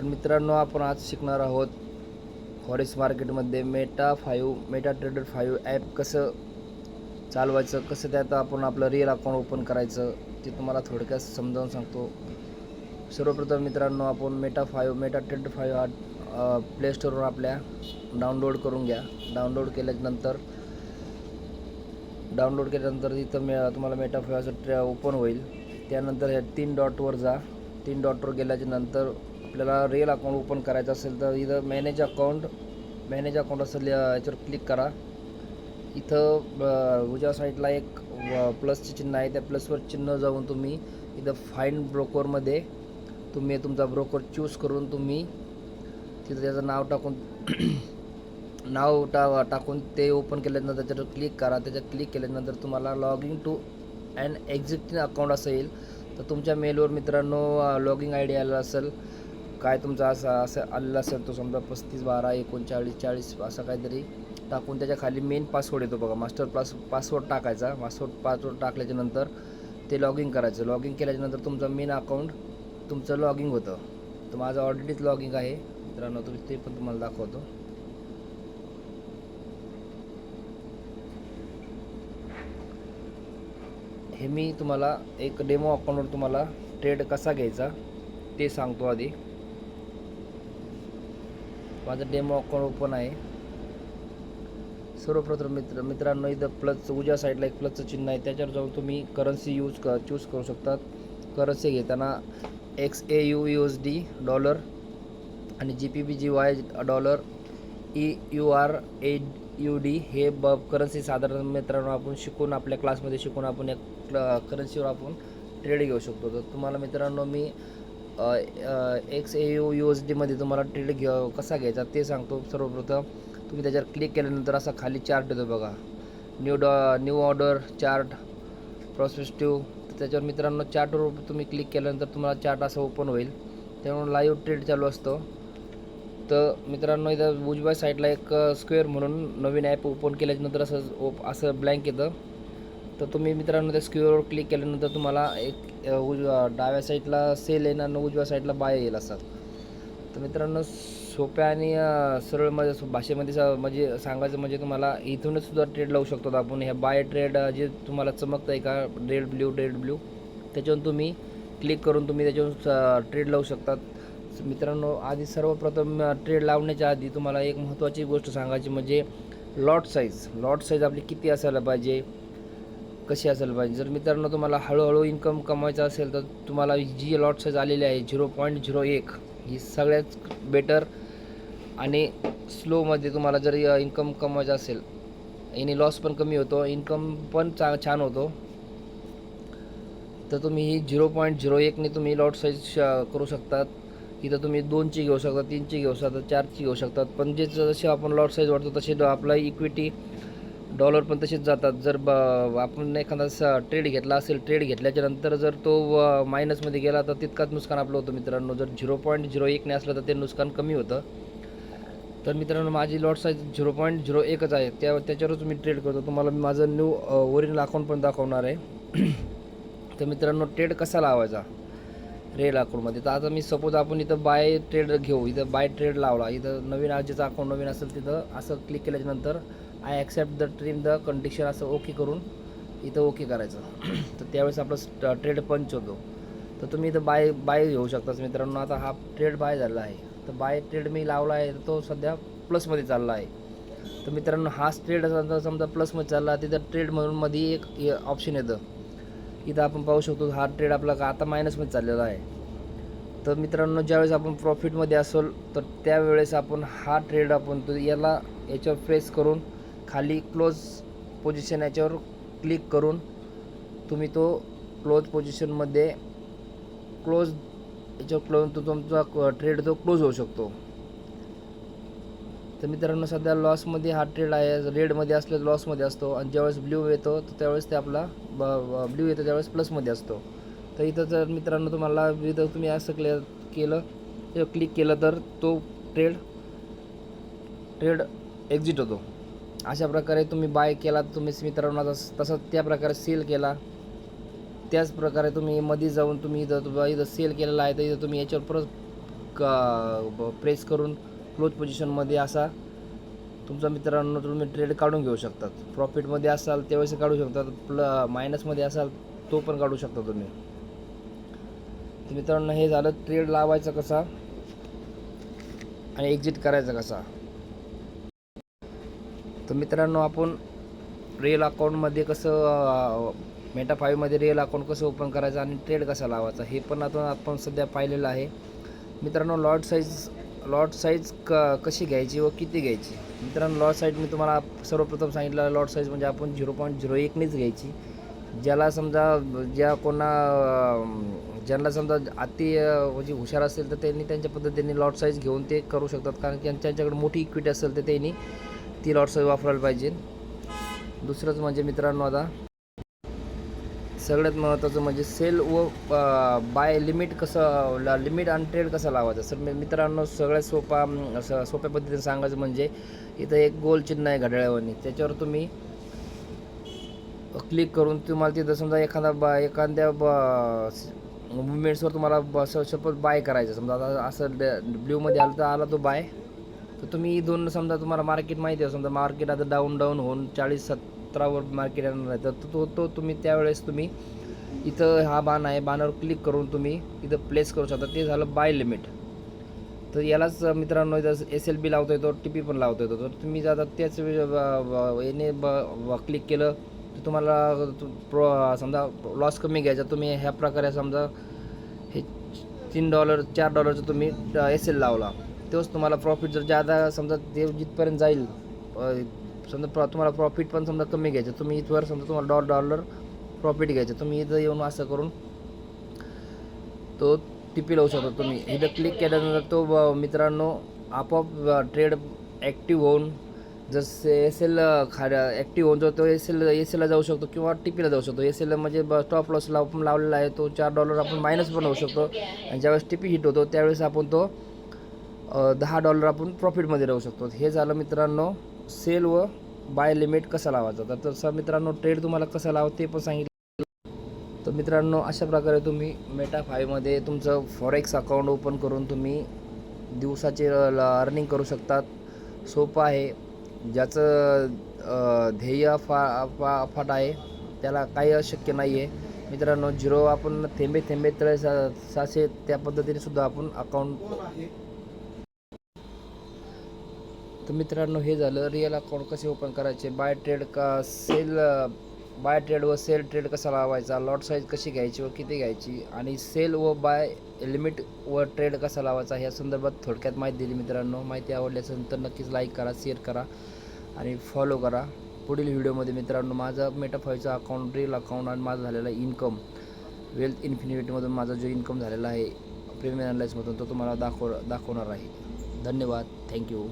तर मित्रांनो आपण आज शिकणार आहोत फॉरेस्ट मार्केटमध्ये Meta five Meta trader five app कसं चालवायचं कसं त्यात आपण आपलं रिअल अकाउंट ओपन करायचं ते तुम्हाला थोडक्यात समजावून सांगतो. सर्वप्रथम मित्रांनो आपण Meta five Meta trader five हा प्ले स्टोरवर आपल्या डाउनलोड करून घ्या. डाउनलोड केल्यानंतर डाउनलोड केल्यानंतर तिथं मे तुम्हाला मेटा फाईव्हचं ट्रे ओपन होईल. त्यानंतर ह्या तीन डॉटवर जा. तीन डॉटवर गेल्याच्यानंतर आपल्याला रिअल अकाउंट ओपन करायचं असेल तर इथं मॅनेज अकाउंट मॅनेज अकाउंट असेल याच्यावर क्लिक करा. इथं ब- उजव्या साईडला एक व- प्लसचे चिन्ह आहे. त्या प्लसवर चिन्ह जाऊन तुम्ही इथं फाईन ब्रोकरमध्ये तुम्ही तुमचा ब्रोकर चूज करून तुम्ही तिथं त्याचं नाव टाकून नाव टा टाकून ते ओपन केल्यानंतर त्याच्यावर क्लिक करा. त्याच्यात क्लिक केल्यानंतर तुम्हाला log in to and existing account असेल. तर तुमच्या मेलवर मित्रांनो लॉगिंग आय डी आलेला असेल. काय तुमचा असा असं आलेला असेल तो समजा पस्तीस बारा एकोणचाळीस चाळीस असं काहीतरी टाकून त्याच्याखाली मेन पासवर्ड येतो बघा. मास्टर पास पासवर्ड टाकायचा. पासवर्ड पासवर्ड टाकल्याच्या नंतर ते लॉग इन करायचं. लॉग इन केल्याच्यानंतर तुमचं मेन अकाउंट तुमचं लॉगिंग होतं. तर माझं ऑलरेडीच लॉगिंग आहे. मित्रांनो तुम्ही ते पण तुम्हाला दाखवतो. हे मी तुम्हाला एक डेमो अकाउंटवर तुम्हाला ट्रेड कसा घ्यायचा ते सांगतो आधी. माझं डेमो अकाउंट ओपन आहे? सर्वप्रथम मित्र मित्रांनो इथं प्लस उजव्या साईडला एक प्लसचं चिन्ह आहे. त्याच्यावर जाऊन तुम्ही करन्सी यूज क चूज करू शकतात. करन्सी घेताना X A U U S D dollar आणि G P B G Y dollar E U R A U D हे ब करन्सी साधारण मित्रांनो आपण शिकून आपल्या क्लासमध्ये शिकून आपण एक करन्सीवर आपण ट्रेड घेऊ शकतो. तर तुम्हाला मित्रांनो मी X A U U S डीमध्ये तुम्हाला ट्रेड घ्या कसा घ्यायचा ते सांगतो सर्वप्रथम. तुम्ही त्याच्यावर क्लिक केल्यानंतर असा खाली चार्ट येतो बघा. न्यू डॉ न्यू ऑर्डर चार्ट प्रॉस्पेक्टिव्ह त्याच्यावर मित्रांनो चार्टवर तुम्ही क्लिक केल्यानंतर तुम्हाला चार्ट असं ओपन होईल. त्यामुळे लाईव्ह ट्रेड चालू असतो. तर मित्रांनो इथं उजव्या साईडला एक स्क्वेअर म्हणून नवीन ॲप ओपन केल्याच्यानंतर असं ओप असं ब्लँक येतं. तर तुम्ही मित्रांनो त्या स्क्यूअरवर क्लिक केल्यानंतर तुम्हाला एक उजव्या डाव्या साईडला सेल येईल आणि उजव्या साईडला बाय येईल असं. तर मित्रांनो सोप्या आणि सरळ म्हणजे भाषेमध्ये स- म्हणजे सांगायचं म्हणजे तुम्हाला इथूनच सुद्धा ट्रेड लावू शकतो आपण. ह्या बाय ट्रेड जे तुम्हाला चमकतं आहे का रेड ब्ल्यू रेड ब्ल्यू त्याच्यावरून तुम्ही क्लिक करून तुम्ही त्याच्यावरून ट्रेड लावू शकतात. मित्रांनो आधी सर्वप्रथम ट्रेड लावण्याच्या आधी तुम्हाला एक महत्त्वाची गोष्ट सांगायची म्हणजे लॉट साईज लॉट साईज आपली किती असायला पाहिजे? कशी असायला पाहिजे? जर मित्रांनो तुम्हाला हळूहळू इन्कम कमवायचं असेल तर तुम्हाला जी लॉट साईज आलेली आहे झिरो पॉईंट झिरो एक ही सगळ्यात बेटर आणि स्लोमध्ये तुम्हाला जर इन्कम कमवायचं असेल याने लॉस पण कमी होतो इन्कम पण चा छान होतो तर तुम्ही ही झिरो पॉईंट झिरो एकने तुम्ही लॉट साईज करू शकतात. इथं तुम्ही दोनची घेऊ शकता तीनची घेऊ शकता चारची घेऊ शकतात. पण जे जसे आपण लॉट साईज वाढतो तसे आपला इक्विटी डॉलर पण तसेच जातात. जर ब आपण एखादा स ट्रेड घेतला असेल ट्रेड घेतल्याच्या नंतर जर तो मायनसमध्ये गेला तर तितकाच नुकसान आपलं होतं मित्रांनो. जर झिरो पॉईंट झिरो एकने असलं तर ते नुकसान कमी होतं. तर मित्रांनो माझी lot size zero point zero एकच आहे. त्या त्याच्यावरच मी ट्रेड करतो. तुम्हाला मी माझं न्यू ओरिजिनल अकाउंट पण दाखवणार आहे. तर मित्रांनो ट्रेड कसा लावायचा? रेड अकाउंटमध्ये तर आता मी सपोज आपण इथं बाय ट्रेड घेऊ. इथं बाय ट्रेड लावला. इथं नवीन आजीचा अकाऊंट अकाउंट नवीन असेल तिथं असं क्लिक केल्याच्यानंतर I accept the term the condition असं ओके करून इथं ओके करायचं. तर त्यावेळेस आपलं ट्रेड पंच uh, होतो. तर तुम्ही इथं बाय बाय घेऊ शकता मित्रांनो. आता हा ट्रेड बाय झाला आहे. तर बाय ट्रेड मी लावला आहे तर तो सध्या प्लसमध्ये चालला आहे. तर मित्रांनो हाच ट्रेड समजा प्लसमध्ये चालला तिथं ट्रेड म्हणून मध्ये एक ऑप्शन येतं. इथं आपण पाहू शकतो हा ट्रेड आपला का आता मायनसमध्ये चाललेला आहे. तर मित्रांनो ज्यावेळेस आपण प्रॉफिटमध्ये असेल तर त्यावेळेस आपण हा ट्रेड आपण तो याला याच्यावर फेस करून खाली क्लोज पोझिशन याच्यावर क्लिक करून तुम्ही तो क्लोज पोझिशनमध्ये क्लोज याच्यावर क्लोज तो तुमचा ट्रेड तो क्लोज होऊ शकतो. तर मित्रांनो सध्या लॉसमध्ये हा ट्रेड आहे. रेडमध्ये असले लॉसमध्ये असतो. आणि ज्यावेळेस ब्ल्यू येतो तर त्यावेळेस ते आपला ब ब्ल्यू येतो त्यावेळेस प्लसमध्ये असतो. तर इथं जर मित्रांनो तुम्हाला इथं तुम्ही असं क्लिअर केलं किंवा क्लिक केलं तर तो ट्रेड ट्रेड एक्झिट होतो. अशा प्रकारे तुम्ही बाय केला तर तुम्ही मित्रांनो तस तसं त्या प्रकारे सेल केला. त्याच प्रकारे तुम्ही मध्ये जाऊन तुम्ही इथं इथं सेल केलेला आहे तर इथं तुम्ही याच्यावर परत प्रेस करून क्लोज पोझिशनमध्ये असा तुमचा मित्रांनो तुम्ही ट्रेड काढून घेऊ शकतात. प्रॉफिटमध्ये असाल त्यावेळेस काढू शकतात. प्ल मायनसमध्ये असाल तो पण काढू शकता तुम्ही. तर मित्रांनो हे झालं ट्रेड लावायचा कसा आणि एक्झिट करायचा कसा. तर मित्रांनो आपण रिअल अकाउंटमध्ये कसं मेटा फाईव्हमध्ये रिअल अकाउंट कसं ओपन करायचं आणि ट्रेड कसा लावायचा हे पण आता आपण सध्या पाहिलेलं आहे. मित्रांनो लॉट साईज लॉट साईज क कशी घ्यायची व किती घ्यायची? मित्रांनो लॉट साईज मी तुम्हाला सर्वप्रथम सांगितलं लॉट साईज म्हणजे आपण झिरो पॉईंट झिरो एकनेच घ्यायची. ज्याला समजा ज्या कोणा ज्यांना समजा अति म्हणजे हुशार असेल तर त्यांनी त्यांच्या पद्धतीने लॉट साईज घेऊन ते करू शकतात. कारण की त्यांच्याकडे मोठी इक्विटी असेल तर त्यांनी ती लॉट वापरायला पाहिजे. दुसरंच म्हणजे मित्रांनो आता सगळ्यात महत्त्वाचं म्हणजे सेल व बाय लिमिट कसं लिमिट आणि ट्रेड कसा लावायचं? सर मित्रांनो सगळ्यात सोपा असं सोप्या पद्धतीने सांगायचं म्हणजे इथं एक गोल चिन्ह आहे घड्याळ्यावरनी त्याच्यावर तुम्ही क्लिक करून तुम्हाला तिथं समजा एखादा बा एखाद्या मुवमेंट्सवर तुम्हाला ब सपोज बाय करायचं. समजा आता असं ब्ल्यूमध्ये आलं तर आला तो बाय तर तुम्ही दोन समजा तुम्हाला मार्केट माहिती आहे समजा मार्केट आता डाऊन डाऊन होऊन चाळीस सतरावर मार्केट येणार आहे तर तो तो तुम्ही त्यावेळेस तुम्ही इथं हा बाण आहे बाणावर क्लिक करून तुम्ही इथं प्लेस करू शकता. ते झालं बाय लिमिट तर यालाच मित्रांनो एस एल बी लावता येतो टी पी पण लावता येतो तर तुम्ही आता त्याच याने ब क्लिक केलं तर तुम्हाला प्रो समजा लॉस कमी घ्यायचा. तुम्ही ह्या प्रकारे समजा हे तीन डॉलर चार डॉलरचं तुम्ही एस एल लावला. तोच तुम्हाला प्रॉफिट जर ज्यादा समजा ते जिथपर्यंत जाईल समजा प्रॉ तुम्हाला प्रॉफिट पण समजा कमी घ्यायचं तुम्ही इथवर समजा तुम्हाला डॉल डॉलर प्रॉफिट घ्यायचं तुम्ही इथं येऊन असं करून तो टिपी लावू शकता तुम्ही. इथं क्लिक केल्यानंतर तो ब- मित्रांनो आपोआप ट्रेड ॲक्टिव्ह होऊन जसे एस एल खा ॲक्टिव्ह होऊन जो तो एस एल एस एलला जाऊ शकतो किंवा टी पीला जाऊ शकतो. एस एल म्हणजे ब स्टॉप लॉस लाव पण लावलेला आहे तो चार डॉलर आपण मायनस पण होऊ शकतो. आणि ज्यावेळेस टी पी हिट होतो त्यावेळेस आपण तो दहा डॉलर आपण प्रॉफिटमध्ये राहू शकतो. हे झालं मित्रांनो सेल व बाय लिमिट कसा लावायचा? तर तसं मित्रांनो ट्रेड तुम्हाला कसं लावा ते पण सांगितलं. तर मित्रांनो अशा प्रकारे तुम्ही मेटा फायमध्ये तुमचं फॉरेक्स अकाउंट ओपन करून तुम्ही दिवसाचे अर्निंग करू शकतात. सोपं आहे. ज्याचं ध्येय फा फा फाट आहे त्याला काही अशक्य नाही आहे मित्रांनो झिरो आपण थेंबे थेंबे तळे सा सासे त्या पद्धतीने सुद्धा आपण अकाउंट तर मित्रांनो हे झालं. रिअल अकाउंट कसे ओपन करायचे? बाय ट्रेड का सेल बाय ट्रेड व सेल ट्रेड कसा लावायचा? लॉट साईज कशी घ्यायची व किती घ्यायची? आणि सेल व बाय लिमिट व ट्रेड कसा लावायचा? ह्या संदर्भात थोडक्यात माहिती दिली मित्रांनो. माहिती आवडली असेल तर नक्कीच लाईक करा शेअर करा आणि फॉलो करा. पुढील व्हिडिओमध्ये मित्रांनो माझं मेटाफायचा अकाउंट रिअल अकाउंट आणि माझं झालेला इन्कम वेल्थ इन्फिनिटीमधून माझा जो इन्कम झालेला आहे प्रीमियम अनालाइजमधून तो तुम्हाला दाखव दाखवणार आहे. धन्यवाद. थँक्यू